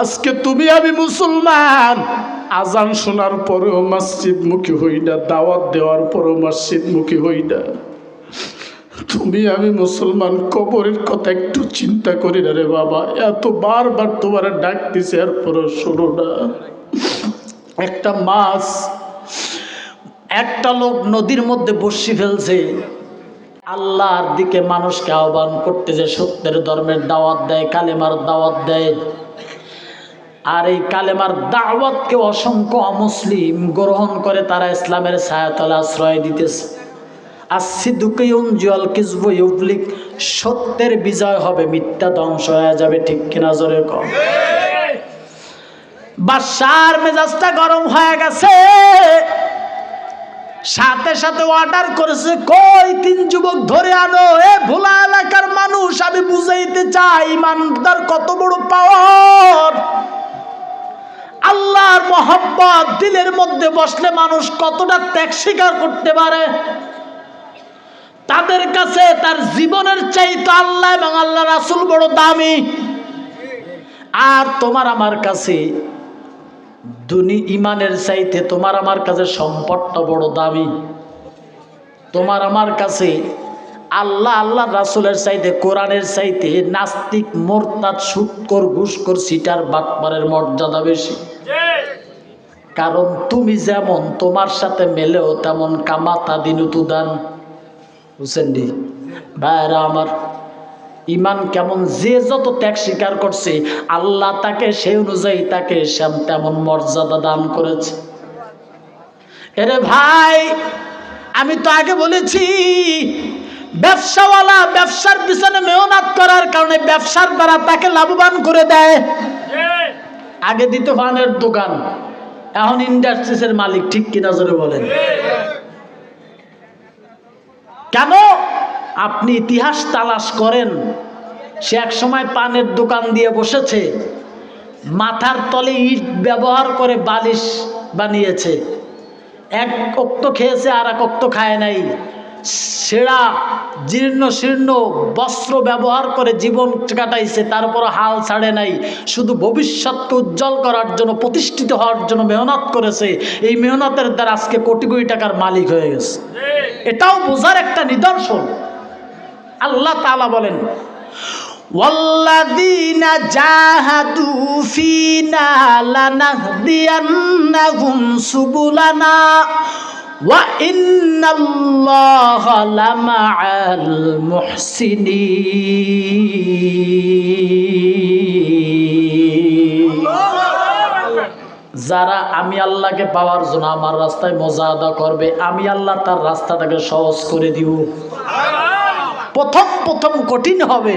আজকে তুমি আমি মুসলমান। আজান শোনার পরেও মসজিদ মুখী হই না দাওয়াত দেওয়ার পরেও মসজিদ মুখী হই না তুমি আমি মুসলমান, কবরের কথা একটু চিন্তা করি না রে বাবা। এত বারবার তোমার ডাক দিছে আর পরে শোনো না। একটা মাছ একটা লোক নদীর মধ্যে বসি ফেলছে। আল্লাহর দিকে মানুষকে আহ্বান করতে যে সত্যের ধর্মের দাওয়াত দেয়, কালেমার দাওয়াত দেয়। আর এই কালেমার দাওয়াতকে অসংখ্য অমুসলিম গ্রহণ করে তারা ইসলামের ছায়াতলে আশ্রয় দিতেছে। আসিদুকেউন জল কিসব ইউবলিক, সত্যের বিজয় হবে, মিথ্যা ধ্বংস হয়ে যাবে, ঠিক কিনা জোরে কম বাসার মেজাজটা গরম হয়ে গেছে। সাথে সাথে অর্ডার করেছে, কই তিন যুবক ধরে আনো, এ ভোলা এলাকার মানুষ, আমি বুঝাইতে চাই, ইমানদার কত বড় পাওয়ার আল্লাহর মহব্বত দিলের মধ্যে বসলে মানুষ কতটা ত্যাগ স্বীকার করতে পারে? তাদের কাছে তার জীবনের চাইতে আল্লাহ এবং আল্লাহ রাসুল বড় দামি। আর তোমার আমার কাছে দুনি ইমানের চাইতে তোমার আমার কাছে সম্পদটা বড় দামি। তোমার আমার কাছে আল্লাহ আল্লাহ রাসুলের চাইতে, কোরআনের চাইতে নাস্তিক, মোরতাদ, সুৎকর ঘুষকর সিটার, বাটপারের মর্যাদা বেশি। কারণ তুমি যেমন তোমার সাথে মেলেও তেমন কামাতা দিনুতুদান বুঝছেন দি ভাইরা আমার, ইমান কেমন? যে যত ত্যাগ স্বীকার করছে, আল্লাহ তাকে সেই অনুযায়ী তাকে শ্যাম তেমন মর্যাদা দান করেছে। এরে ভাই, আমি তো আগে বলেছি ব্যবসাওয়ালা ব্যবসার পিছনে মেহনত করার কারণে ব্যবসার দ্বারা তাকে লাভবান করে দেয়। আগে দিত ফানের দোকান, এখন ইন্ডাস্ট্রিজের মালিক, ঠিক কিনা জোরে বলেন? কেন? আপনি ইতিহাস তালাশ করেন, সে এক সময় পানের দোকান দিয়ে বসেছে, মাথার তলে ইট ব্যবহার করে বালিশ বানিয়েছে, এক অক্ত খেয়েছে আর এক অক্ত খায় নাই। সেরা জীর্ণ শীর্ণ বস্ত্র ব্যবহার করে জীবন কাটাইছে তারপর হাল ছাড়ে নাই শুধু ভবিষ্যৎকে উজ্জ্বল করার জন্য প্রতিষ্ঠিত হওয়ার জন্য মেহনত করেছে এই মেহনতের দ্বারা আজকে কোটি কোটি টাকার মালিক হয়ে গেছে এটাও বোঝার একটা নিদর্শন আল্লাহ তালা বলেন والذين جاهدوا فينا لنهدينهم سبلنا وإن الله لمع المحسنين যারা আমি আল্লাহকে পাওয়ার জন্য আমার রাস্তায় মজাদা করবে আমি আল্লাহ তার রাস্তাটাকে সহজ করে দিব প্রথম প্রথম কঠিন হবে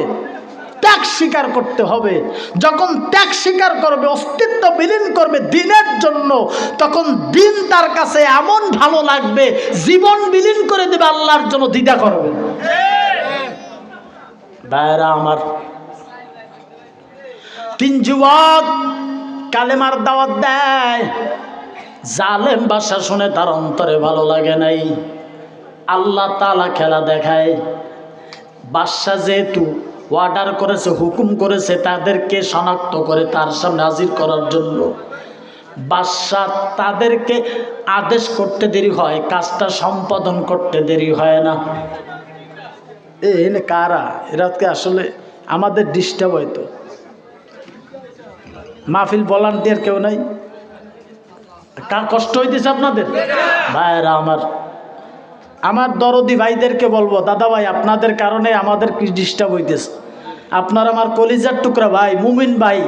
ত্যাগ স্বীকার করতে হবে। যখন ত্যাগ স্বীকার করবে, অস্তিত্ব বিলীন করবে দিনের জন্য, তখন দিন তার কাছে এমন ভালো লাগবে, জীবন বিলীন করে দেবে, আল্লাহর জন্য দ্বিধা করবে। ভাইরা আমার, তিন যুবক কালেমার দাওয়াত দেয়। জালেম বাসা শুনে তার অন্তরে ভালো লাগে নাই। আল্লাহ তালা খেলা দেখায়। বাদশাহ যেহেতু অর্ডার করেছে, হুকুম করেছে, তাদেরকে শনাক্ত করে তার সামনে হাজির করার জন্য। বাদশাহ তাদেরকে আদেশ করতে দেরি হয়, কাজটা সম্পাদন করতে দেরি হয় না। এনে কারা? এরাকে আসলে আমাদের ডিস্টার্ব হয়তো। মাহফিল ভলান্টিয়ার কেউ নাই? কার কষ্ট হইতেছে আপনাদের? ভাইরা আমার আমার দরদি ভাইদেরকে বলব, দাদা ভাই, আপনাদের কারণে আমাদের কি ডিস্টার্ব হইতেছে? আপনার আমার কলিজার টুকরা ভাই, মুমিন ভাই।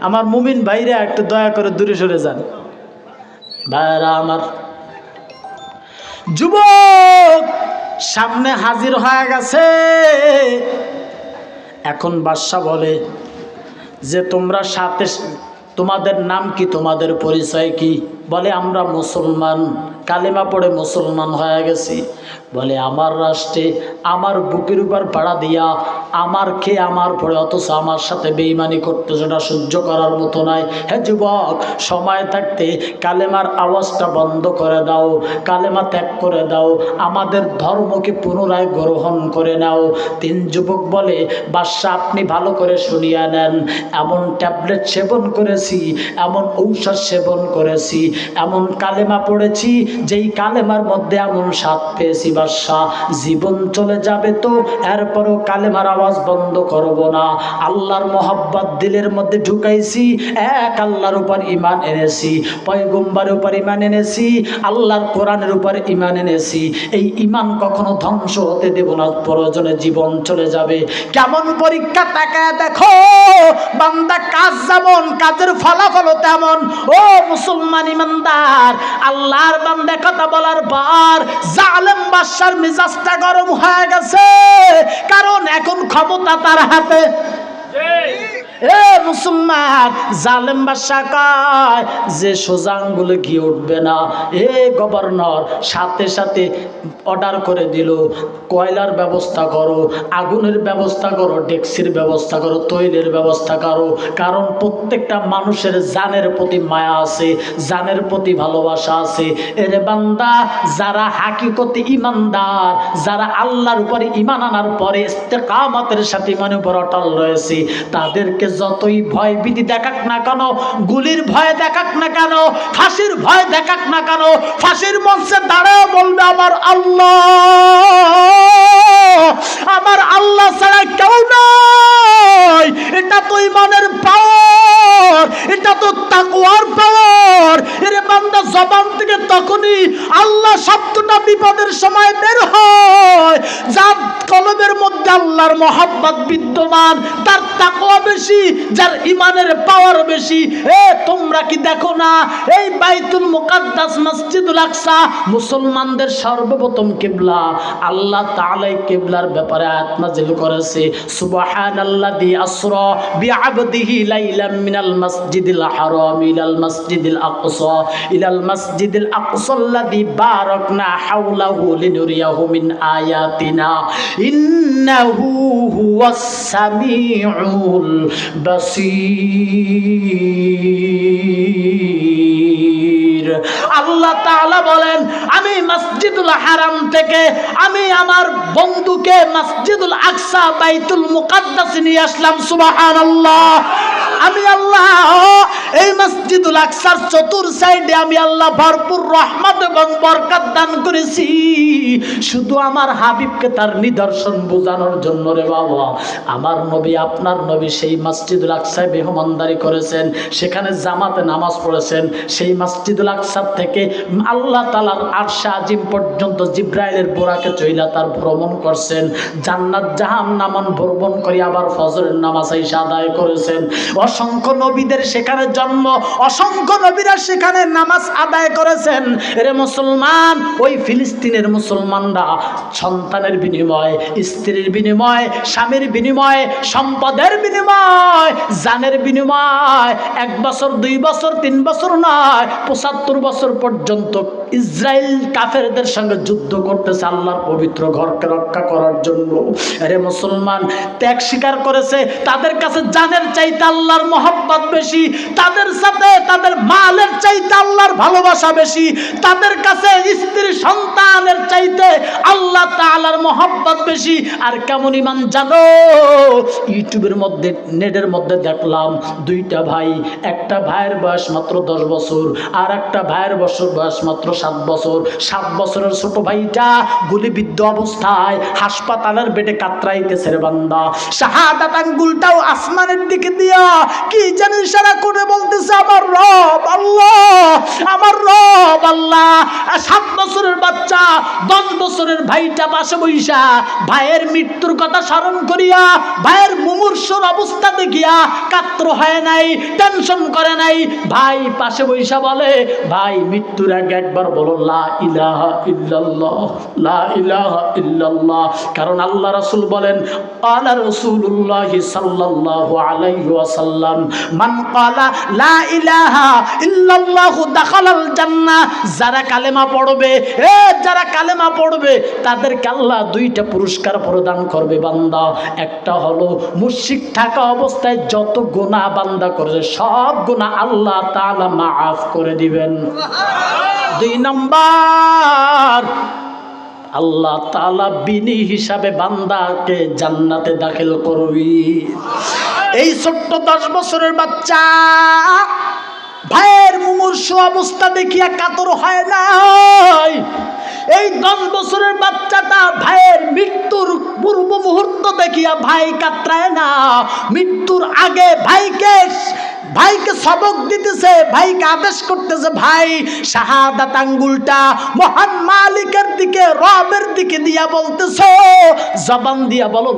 আমার মুমিন ভাইরা একটু দয়া করে দূরে সরে যান। ভাইরা আমার যুবক, সামনে হাজির হয়ে গেছে। এখন বাদশা বলে, যে তোমরা সাথে, তোমাদের নাম কি, তোমাদের পরিচয় কি? বলে, আমরা মুসলমান। কালিমা পড়ে মুসলমান হয়ে গেছি। বলে আমার রাষ্ট্রে আমার বুকের উপর পাড়া দিয়া আমার খেয়ে আমার পড়ে? অথচ আমার সাথে বেইমানি করতে সেটা সহ্য করার মতো নয় হ্যাঁ যুবক, সময় থাকতে কালেমার আওয়াজটা বন্ধ করে দাও, কালেমা ত্যাগ করে দাও, আমাদের ধর্মকে পুনরায় গ্রহণ করে নাও। তিন যুবক বলে, বাদশাহ, আপনি ভালো করে শুনিয়া নেন। এমন ট্যাবলেট সেবন করেছি, এমন ঔষধ সেবন করেছি, এমন কালেমা পড়েছি, যেই কালেমার মধ্যে এমন স্বাদ পেয়েছি, বাদশাহ। জীবন চলে যাবে তো, এরপরও কালেমার আওয়াজ বন্ধ করব না। আল্লাহর মোহাব্বত দিলের মধ্যে ঢুকাইছি, এক আল্লাহর উপর ইমান এনেছি পয়গম্বারের উপর ইমান এনেছি, আল্লাহর কোরআনের উপর ইমান এনেছি। এই ইমান কখনো ধ্বংস হতে দেব না, প্রয়োজনে জীবন চলে যাবে। কেমন পরীক্ষা তাকায় দেখো, বান্দা কাজ যেমন, কাজের ফলাফল তেমন। ও মুসলমান ইমানদার, আল্লাহর বান্দা কথা বলার পর বাদশার মেজাজটা গরম হয়ে গেছে। কারণ এখন ক্ষমতা তার হাতে। এ মুসলমান জালেম বাদশা কয় যে সোজা আঙ্গুলে গিয়ে উঠবে না। এ গভর্নর সাথে সাথে অর্ডার করে দিল। কয়লার ব্যবস্থা করো, আগুনের ব্যবস্থা করো, ডেক্সির ব্যবস্থা করো, তৈলের ব্যবস্থা করো। কারণ প্রত্যেকটা মানুষের জানের প্রতি মায়া আছে, জানের প্রতি ভালোবাসা আছে। এরে বান্দা যারা হাকিকতি ইমানদার, যারা আল্লাহর উপরে ইমান আনার পরে ইস্তেকামতের সাথে ইমানের উপর অটল রয়েছে, তাদেরকে যতই ভয় ভীতি দেখাক না কেন, গুলির ভয় দেখাক না কেন, ফাঁসির ভয় দেখাক না কেন, ফাঁসির মঞ্চে দাঁড়াও বলবে, আমার আল্লাহ আমার আল্লাহ ছাড়া কেউ নয় এটা তো ইমানের পাওয়ার এটা তো তাকুয়ার পাওয়ার এরে বান্দা জবান থেকে তখনই আল্লাহ শব্দটা বিপদের সময় বের হয়। যার কলমের মধ্যে আল্লাহর মহাব্বত বিদ্যমান, তার তাকওয়া বেশি, যার ইমানের পাওয়ার বেশি। এ, তোমরা কি দেখো না, এই বাইতুল মুকাদ্দাস মসজিদুল আকসা মুসলমানদের সর্বপ্রথম কিবলা। আল্লাহ তাআলাই কিবলার ব্যাপারে আয়াত নাযিল করেছে, সুবহানাল্লাযী আসরা বিআবদিহি লাইলাম মিনাল মাসজিদিল হারাম ইলাল মাসজিদিল আকসা, ইলাল মাসজিদিল আকসা বারাকনা হাওলাহু লিনুরিয়াহু মিন আয়াতিনা। ইন্নাহু হুয়াস সামিউল বাসীর। আল্লাহ তাআলা বলেন, আমি মসজিদুল হারাম থেকে আমি আমার বন্ধুকে মসজিদুল আকসা বাইতুল মুকাদ্দাস নিয়ে আসলাম, সুবহানাল্লাহ। আমি আল্লাহ, এই মসজিদুল আকসার চতুর সাইডে আমি আল্লাহ ভরপুর রহমত এবং বরকত দান করেছি। শুধু আমার হাবিবকে তার নিদর্শন বোঝানোর জন্য রে বাবা। আমার নবী, আপনার নবী সেই মসজিদুল আকসায় মেহমানদারি করেছেন, সেখানে জামাতে নামাজ পড়েছেন। সেই মসজিদুল আকসার থেকে আল্লাহ তালার আরশা আজিম পর্যন্ত জিব্রাইলের বোরাকে চইলা তার ভ্রমণ করছেন। জান্নাত জাহান নামান ভ্রমণ করে আবার ফজরের নামাজ আদায় করেছেন। অসংখ্য নবীদের সেখানে জন্ম, অসংখ্য নবীরা সেখানে নামাজ আদায় করেছেন। রে মুসলমান, ওই ফিলিস্তিনের মুসলমানরা সন্তানের বিনিময়, স্ত্রীর বিনিময়, স্বামীর বিনিময়, সম্পদের বিনিময়, জানের বিনিময়, এক বছর, দুই বছর, তিন বছর নয়, পঁচাত্তর বছর পর্যন্ত ইসরায়েল কাফেরদের সঙ্গে যুদ্ধ করতেছে আল্লাহর পবিত্র ঘরকে রক্ষা করার জন্য। আরে মুসলমান, ত্যাগ স্বীকার করেছে, তাদের কাছে জানের চাইতে আল্লাহর মহব্বত বেশি, তাদের সাথে তাদের মালের চাইতে আল্লাহর ভালোবাসা বেশি, তাদের কাছে স্ত্রী সন্তানের চাইতে আল্লাহ তাআলার মহব্বত বেশি। আর কেমন ইমান জানো? ইউটিউবের মধ্যে, নেটের মধ্যে দেখলাম দুইটা ভাই, একটা ভাইয়ের বয়স মাত্র দশ বছর, আর একটা ভাইয়ের বছর বয়স মাত্র সাত বছর। সাত বছরের ছোট ভাইটা গুলিবিদ্ধ অবস্থায় হাসপাতালের বেডে কাতরাইতেছে রে বান্দা। শাহাদাত আঙ্গুলটাও আসমানের দিকে দিয়া কি জানি ইশারা করে বলতেছে, আমার রব আল্লাহ, আমার রব আল্লাহ। সাত বছরের বাচ্চা, দশ বছরের ভাইটা পাশে বইসা ভাইয়ের মৃত্যুর কথা স্মরণ করিয়া ভাইয়ের মুমূর্ষর অবস্থা দেখিয়া কাত্র হয় নাই, টেনশন করে নাই। ভাই পাশে বইসা বলে, ভাই, মৃত্যুর আগে একবার বলো কারণ আল্লাহ বলেন যারা কালেমা পড়বে যারা কালেমা পড়বে দুইটা পুরস্কার প্রদান করবে, বান্দা। একটা হলো, মুশরিক থাকা অবস্থায় যত গুনাহ বান্দা করেছে সব গুনাহ আল্লাহ তাআলা মাফ করে দিবেন। দুই নম্বর, আল্লাহ তালা বিনি হিসাবে বান্দাকে জান্নাতে দাখিল করবি এই ছোট্ট দশ বছরের বাচ্চা, ভাইয়ের মুমূর্ষ অবস্থা দেখিয়া কাতর হয় নাই। এই দশ বছরের বাচ্চাটা ভাইয়ের মৃত্যুর পূর্ব মুহূর্ত দেখিয়া ভাই কাতরায় না। মৃত্যুর আগে ভাইকে ভাইকে সবক দিতেছে, ভাইকে আদেশ করতেছে, ভাই, শাহাদাত আঙ্গুলটা মহান মালিকের দিকে, রবের দিকে দিয়া বলতেছো। জবান দিয়া বলো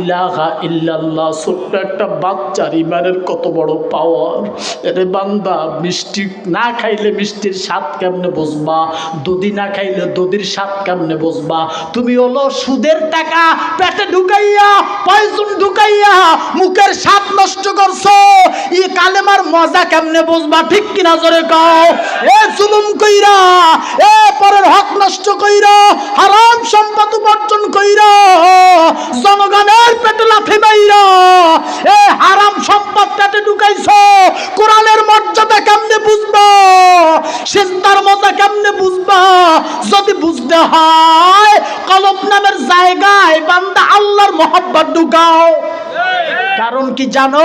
ইলাহা ইল্লাল্লাহ। ছোট্ট একটা বাচ্চার ইমানের কত বড় পাওয়ার এরে বান্দা, মিষ্টি না খাইলে মিষ্টির স্বাদ কেমনে বুঝবা? দুধি না খাইলে দুধির স্বাদ কেমনে বুঝবা? তুমি হলো সুদের টাকা, পেটে ঢুকাইয়া পয়সন ঢুকাইয়া, মুখের স্বাদ নষ্ট করছ। ই কালেমার মজা কেমনে বুঝবা? ঠিক কিনা জোরে কও? এ জুলুম কইরা, এ পরের হক নষ্ট কইরা, হারাম সম্পদ উপার্জন কইরা, জনগণের পেটে লাথি মাইরা, এ হারাম সম্পদ পেটে ঢুকাইছো, কোরআনের মর্যাদা কেমনে বুঝবা? সিজদার মজা কেমনে বুঝবা? যদি বুঝতে হয় কলব নামের জায়গায় বান্দা আল্লাহর মোহাব্বত ঢুকাও। কারণ কি জানো?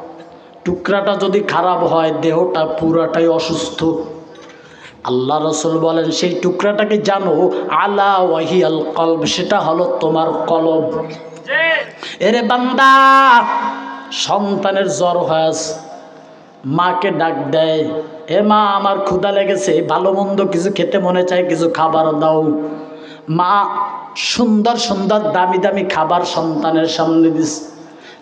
টুকরাটা যদি খারাপ হয়, দেহটা পুরাটাই অসুস্থ। আল্লাহ রসুল বলেন, সেই টুকরাটাকে জানো? আলা ওয়াহি আল কলব, সেটা হলো তোমার কলব। এরে বান্দা, সন্তানের জ্বর হয়েছে, মাকে ডাক দেয়, এ মা, আমার ক্ষুধা লেগেছে, ভালো মন্দ কিছু খেতে মনে চায়, কিছু খাবার দাও। মা সুন্দর সুন্দর দামি দামি খাবার সন্তানের সামনে দিস।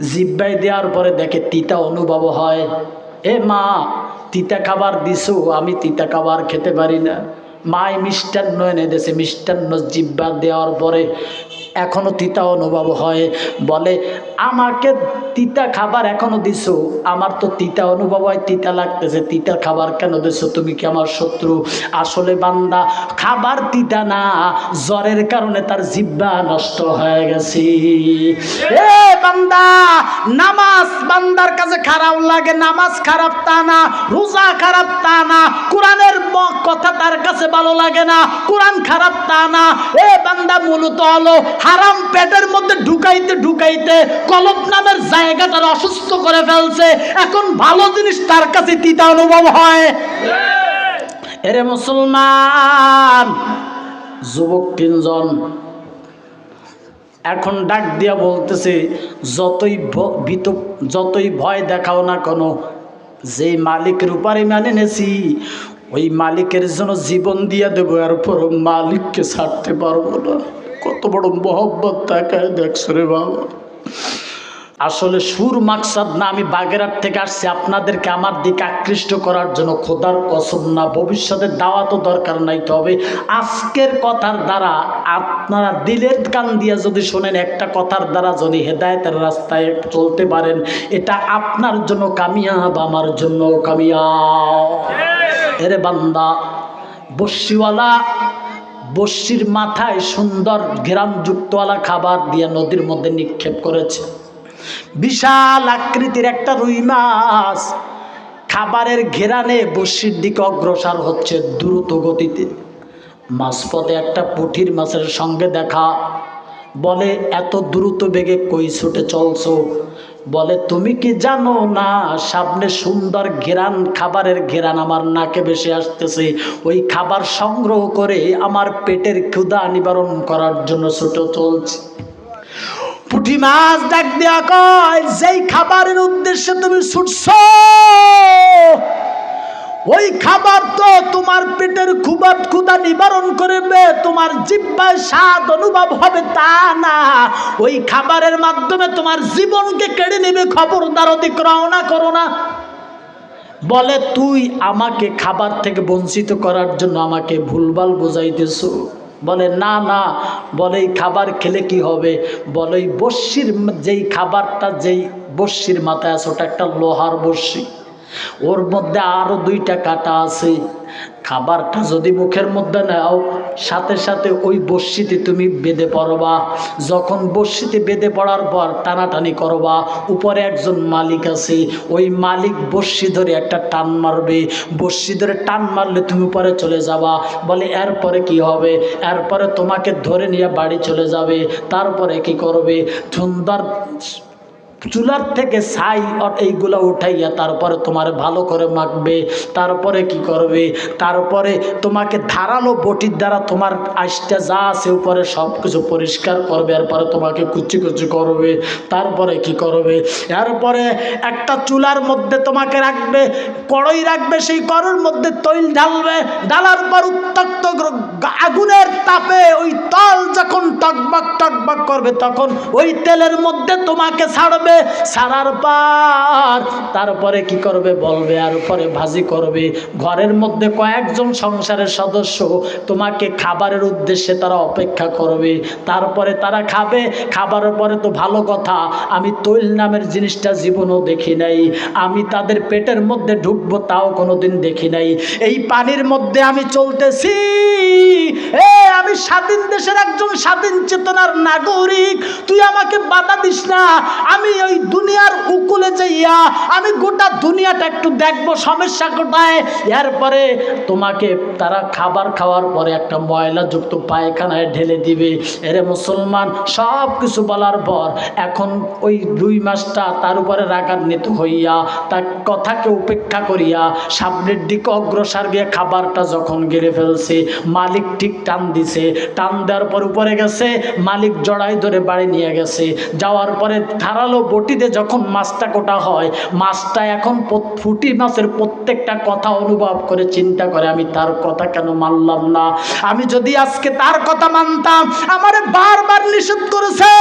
জিব্বাই দেওয়ার পরে দেখে তিতা অনুভব হয়। এ মা, তিতা খাবার দিছো? আমি তিতা খাবার খেতে পারি না। মায় মিষ্টান্ন এনে দেশে মিষ্টান্ন জিব্বা দেওয়ার পরে এখনও তিতা অনুভব হয়। বলে, আমাকে তিতা খাবার এখনও দিছো? আমার তো তিতা অনুভব হয়, তিতা লাগতেছে। তিতা খাবার কেন দিছো? তুমি কি আমার শত্রু? আসলে বান্দা, খাবার তিতা না, জ্বরের কারণে তার জিব্বা নষ্ট হয়ে গেছে। এ বান্দা, নামাজ বান্দার কাছে খারাপ লাগে, নামাজ খারাপ তা না, রোজা খারাপ তা না, কোরআনের কথা তার কাছে ভালো লাগে না, কোরআন খারাপ তা না। এ বান্দা, মূলত হলো হারাম পেটের মধ্যে ঢুকাইতে ঢুকাইতে কলব নামের জায়গাটার অসুস্থ করে ফেলছে। এখন ভালো জিনিস তার কাছে তিতা অনুভব হয়। এরে মুসলমান, যুবক তিনজন, এখন ডাক দিয়া বলতেছে, যতই ভীত, যতই ভয় দেখাও না কোনো, যে মালিকের উপরে মানে নেছি ওই মালিকের জন্য জীবন দিয়ে দেবো এরপর মালিককে ছাড়তে পারব না। কত বড় মহব্বত তাকায় দেখছ রে বাবা। আসলে সুর মাকসাদ না আমি বাগেরহাট থেকে আসছি। আপনাদেরকে আমার দিকে আকৃষ্ট করার জন্য খোদার কসম না ভবিষ্যতে দাওয়া তো দরকার নাই। তবে আজকের কথার দ্বারা আপনারা দিলের কান দিয়ে যদি শোনেন একটা কথার দ্বারা যদি হেদায়তের রাস্তায় চলতে পারেন এটা আপনার জন্য কামিয়াব আমার জন্য কামিয়াব। এরে বান্দা বস্যিওয়ালা বস্যির মাথায় সুন্দর ঘেরামযুক্তওয়ালা খাবার দিয়ে নদীর মধ্যে নিক্ষেপ করেছে। বিশাল আকৃতির একটা রুই মাছ। খাবারের ঘেরানে বসির দিকে অগ্রসর হচ্ছে দ্রুত গতিতে। মাঝপথে একটা পুঠির মাছের সঙ্গে দেখা। বলে, এত দ্রুত বেগে কই ছুটে চলছো? বলে, তুমি কি জানো না, সামনে সুন্দর ঘেরান, খাবারের ঘেরান আমার নাকে বেশি আসতেছে। ওই খাবার সংগ্রহ করে আমার পেটের ক্ষুধা নিবারণ করার জন্য ছোট চলছে। পুঁটি মাছ ডাক দেওয়া কয়, যেই খাবারের উদ্দেশ্যে তুমি ছুটছ ওই খাবার তো তোমার পেটের খুবাত ক্ষুধা নিবারণ করবে, তোমার জিব্বায় স্বাদ অনুভব হবে তা না। ওই খাবারের মাধ্যমে তোমার জীবনকে কেড়ে নেবে, খবরদার অতিক্রম না করো না। বলে, তুই আমাকে খাবার থেকে বঞ্চিত করার জন্য আমাকে ভুলভাল বোঝাইতেছ? বলে, না না। বলে, এই খাবার খেলে কি হবে? বলে বস্যির যেই খাবারটা, যেই বস্যির মাথায় আছে, ওটা একটা লোহার বস্যি ওর মধ্যে আরও দুইটা কাটা আছে। খাবারটা যদি মুখের মধ্যে নাও, সাথে সাথে ওই বস্যিতে তুমি বেঁধে পড়বা। যখন বস্যিতে বেঁধে পড়ার পর টানাটানি করবা, উপরে একজন মালিক আছে, ওই মালিক বস্যি ধরে একটা টান মারবে। বস্যি ধরে টান মারলে তুমি উপরে চলে যাবা। বলে, এরপরে কি হবে? এরপরে তোমাকে ধরে নিয়ে বাড়ি চলে যাবে। তারপরে কি করবে? সুন্দর চুলার থেকে ছাই এইগুলো উঠাইয়া তারপরে তোমার ভালো করে মাখবে, তারপরে কি করবে? তারপরে তোমাকে ধারালো বটির দ্বারা তোমার আইসটা যা আছে উপরে সব কিছু পরিষ্কার করবে, এরপরে তোমাকে কুচি কুচি করবে, তারপরে কি করবে? এরপরে একটা চুলার মধ্যে তোমাকে রাখবে, কড়ই রাখবে, সেই কড়ের মধ্যে তৈল ঢালবে, ঢালার পর উত্তক্ত আগুনের তাপে ওই তল যখন টকবাক টকবাক করবে, তখন ওই তেলের মধ্যে তোমাকে ছাড়বে ছাড়ার পর। তারপরে কি করবে বলবে, আর পরে ভাজি করবে। ঘরের মধ্যে কয়েকজন সংসারের সদস্য তোমাকে খাবারের উদ্দেশ্যে তারা অপেক্ষা করবে। তারপরে তারা খাবে, খাবারের পরে তো ভালো কথা, আমি তৈল নামের জিনিসটা জীবনও দেখি নাই। আমি তাদের পেটের মধ্যে ঢুকবো, তাও কোনোদিন দেখি নাই। এই পানির মধ্যে আমি চলতেছি। এ, আমি স্বাধীন দেশের একজন স্বাধীন চেতনার নাগরিক। তুই আমাকে বাধা দিস না। আমি ওই দুনিয়ার উকুলে যাইয়া আমি গোটা দুনিয়াটা একটু দেখব সমস্যা কোথায়। এরপরে তোমাকে তারা খাবার খাওয়ার পরে একটা ময়লাযুক্ত পায়খানায় ঢেলে দিবে। এরে মুসলমান সব কিছু বলার পর এখন ওই দুই মাসটা তার উপরে রাগান্বিত হইয়া, তার কথাকে উপেক্ষা করিয়া সামনের দিকে অগ্রসর গিয়ে খাবারটা যখন গেড়ে ফেলছে, মালিক ঠিক টান দিছে। টান দেওয়ার পর উপরে গেছে, মালিক জড়াই ধরে বাড়ি নিয়ে গেছে। যাওয়ার পরে ধারালো বটিতে যখন মাছটা কোটা হয়, মাছটা এখন ফুটি মাছের প্রত্যেকটা কথা অনুভব করে, চিন্তা করে, আমি তার কথা কেন মানলাম না? আমি যদি আজকে তার কথা মানতাম, আমারে বারবার নিষেধ করেছে।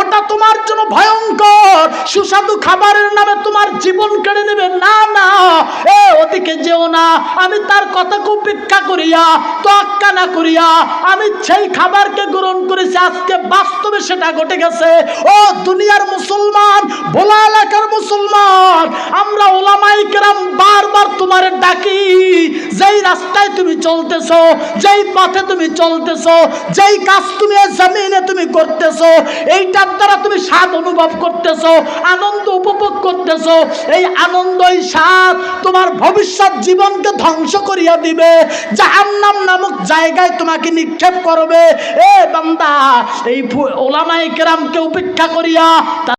ওটা তোমার জন্য ভয়ঙ্কর। সুস্বাদু খাবারের নামে তোমার জীবন কেড়ে নেবে। না না, এ ওদিকে যেও না। আমি তার কথাকে উপেক্ষা করিয়া, তোয়াক্কা না করিয়া, আমি সেই খাবারকে গ্রহণ করেছি, আজকে বাস্তবে সেটা ঘটে গেছে। ও দুনিয়ার মুসলমান ভোলা এলাকার মুসলমান, আমরা ওলামাই কেরাম বারবার তোমার ডাকি, যেই রাস্তায় তুমি চলতেছো, যেই পথে তুমি চলতেছো, যেই কাজ তুমি জমিনে তুমি করতেছো, এইটার দ্বারা তুমি স্বাদ অনুভব করতেছো, আনন্দ উপভোগ করতেছো, এই আনন্দ এই স্বাদ তোমার ভবিষ্যৎ জীবনকে ধ্বংস করিয়া দিবে, জাহান্নাম নামক জায়গায় তোমাকে নিক্ষেপ করবে। এ বান্দা, এই ওলামায়ে কেরামকে উপেক্ষা করিয়া